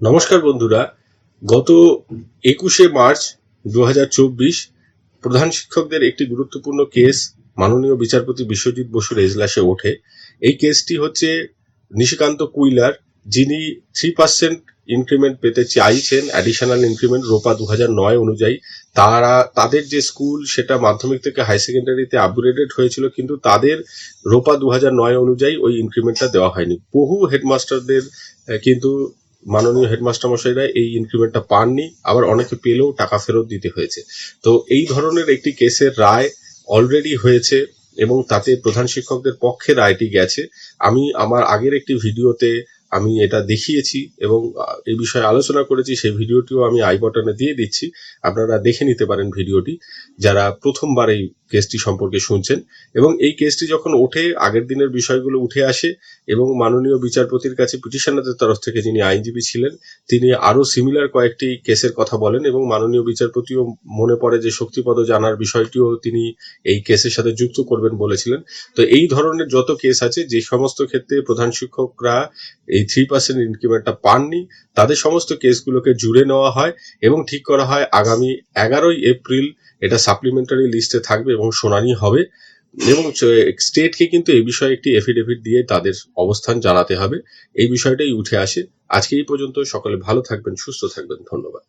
নমস্কার বন্ধুরা। গত একুশে মার্চ দু হাজার চব্বিশ প্রধান শিক্ষকদের একটি গুরুত্বপূর্ণ কেস মাননীয় বিচারপতি বিশ্বজিৎ বসুর এজলাসে ওঠে। এই কেসটি হচ্ছে নিশিকান্ত কুইলার, যিনি থ্রি পার্সেন্ট ইনক্রিমেন্ট পেতে চাইছেন অ্যাডিশনাল ইনক্রিমেন্ট রোপা দু নয় অনুযায়ী। তারা, তাদের যে স্কুল, সেটা মাধ্যমিক থেকে হাই সেকেন্ডারিতে আপগ্রেডেড হয়েছিল, কিন্তু তাদের রোপা দু নয় অনুযায়ী ওই ইনক্রিমেন্টটা দেওয়া হয়নি। বহু হেডমাস্টারদের কিন্তু মাননীয় হেডমাস্টার মশাইরা এই ইনক্রিমেন্টটা পাননি, আবার অনেকে পেলেও টাকা ফেরত দিতে হয়েছে। তো এই ধরনের একটি কেসের রায় অলরেডি হয়েছে এবং তাতে প্রধান শিক্ষকদের পক্ষে রায়টি গেছে। আমি আমার আগের একটি ভিডিওতে আমি এটা দেখিয়েছি এবং এই বিষয়ে আলোচনা করেছি, সেই ভিডিওটিও আমি আই বটনে দিয়ে দিচ্ছি। আপনারা দেখে নিতে পারেন ভিডিওটি, যারা প্রথমবার এই কেসটি সম্পর্কে শুনছেন। এবং এই কেসটি যখন ওঠে, আগের দিনের বিষয়গুলো উঠে আসে এবং মাননীয় বিচারপতির কাছে পিটিশনারদের তরফ থেকে যিনি আইনজীবী ছিলেন, তিনি আরও সিমিলার কয়েকটি কেসের কথা বলেন এবং মাননীয় বিচারপতিও মনে পড়ে যে শক্তিপদ জানার বিষয়টিও তিনি এই কেসের সাথে যুক্ত করবেন বলেছিলেন। তো এই ধরনের যত কেস আছে, যে সমস্ত ক্ষেত্রে প্রধান শিক্ষকরা এই থ্রি পার্সেন্ট ইনক্রিমেন্টটা পাননি। তাদের সমস্ত কেসগুলোকে জুড়ে নেওয়া হয় এবং ঠিক করা হয় আগামী এগারোই এপ্রিল এটা সাপ্লিমেন্টারি লিস্টে থাকবে এবং শোনানি হবে। এবং স্টেটকে কিন্তু এই বিষয়ে একটি এফিডেভিট দিয়ে তাদের অবস্থান জানাতে হবে। এই বিষয়টাই উঠে আসে। আজকে এই পর্যন্ত সকলে ভালো থাকবেন, সুস্থ থাকবেন। ধন্যবাদ।